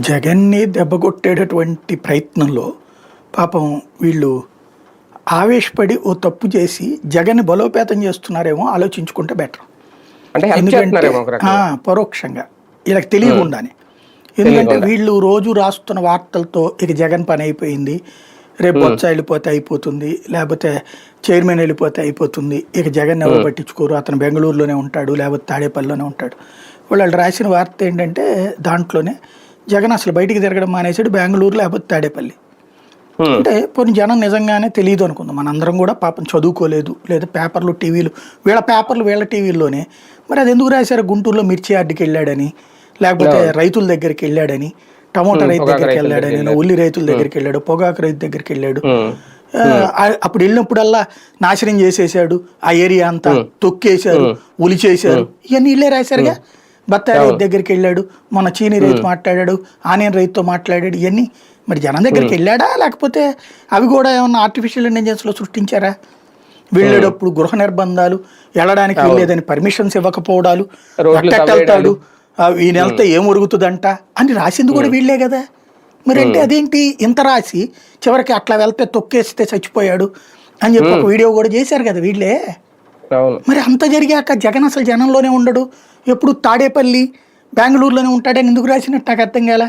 జగన్ని దెబ్బకొట్టేటటువంటి ప్రయత్నంలో పాపం వీళ్ళు ఆవేశపడి ఓ తప్పు చేసి జగన్ని బలోపేతం చేస్తున్నారేమో ఆలోచించుకుంటే బెటర్. రకంగా. పరోక్షంగా. వీళ్ళకి తెలియకుండానే. ఎందుకంటే వీళ్ళు రోజు రాస్తున్న వార్తలతో ఇక జగన్ పని అయిపోయింది. రేపు బొత్స వెళ్ళిపోతే అయిపోతుంది. లేకపోతే చైర్మన్ వెళ్ళిపోతే అయిపోతుంది. ఇక జగన్ ఎవరు పట్టించుకోరు. అతను బెంగళూరులోనే ఉంటాడు. లేకపోతే తాడేపల్లిలోనే ఉంటాడు. వాళ్ళు రాసిన వార్త ఏంటంటే దాంట్లోనే జగన్ అసలు బయటికి తిరగడం మానేసాడు బెంగళూరు లేకపోతే తాడేపల్లి. అంటే కొన్ని జనం నిజంగానే తెలియదు అనుకుందాం. మనందరం కూడా పాపం చదువుకోలేదు లేదా పేపర్లు టీవీలు వీళ్ళ పేపర్లు వీళ్ళ టీవీల్లోనే. మరి అది ఎందుకు రాశారు? గుంటూరులో మిర్చి యార్డుకి వెళ్ళాడని లేకపోతే రైతుల దగ్గరికి వెళ్ళాడని టమోటా రైతు దగ్గరికి వెళ్ళాడని ఉల్లి రైతుల దగ్గరికి వెళ్ళాడు పొగాకు రైతు దగ్గరికి వెళ్ళాడు. అప్పుడు వెళ్ళినప్పుడల్లా నాశనం చేసేసాడు ఆ ఏరియా అంతా తొక్కేశారు ఉలి చేశారు ఇవన్నీ ఇల్లే రాశారుగా? బత్తాయి రైతు దగ్గరికి వెళ్ళాడు మన చీని రైతు మాట్లాడాడు ఆనియన్ రైతుతో మాట్లాడాడు ఇవన్నీ మరి జనం దగ్గరికి వెళ్ళాడా? లేకపోతే అవి కూడా ఏమన్నా ఆర్టిఫిషియల్ ఇంటెలిజెన్స్లో సృష్టించారా? వెళ్ళేటప్పుడు గృహ నిర్బంధాలు వెళ్ళడానికి వెళ్ళేదని పర్మిషన్స్ ఇవ్వకపోవడాలు వెళ్తాడు ఈయన వెళ్తే ఏం ఉరుగుతుందంట అని రాసింది కూడా వీళ్ళే కదా. మరి అంటే అదేంటి? ఇంత రాసి చివరికి అట్లా వెళ్తే తొక్కేస్తే చచ్చిపోయాడు అని చెప్పి ఒక వీడియో కూడా చేశారు కదా వీళ్ళే. మరి అంత జరిగాక జగన్ అసలు జనంలోనే ఉండడు. ఎప్పుడు తాడేపల్లి బెంగళూరులోనే ఉంటాడని ఎందుకు రాసినట్టు నాకు అర్థం కాలే?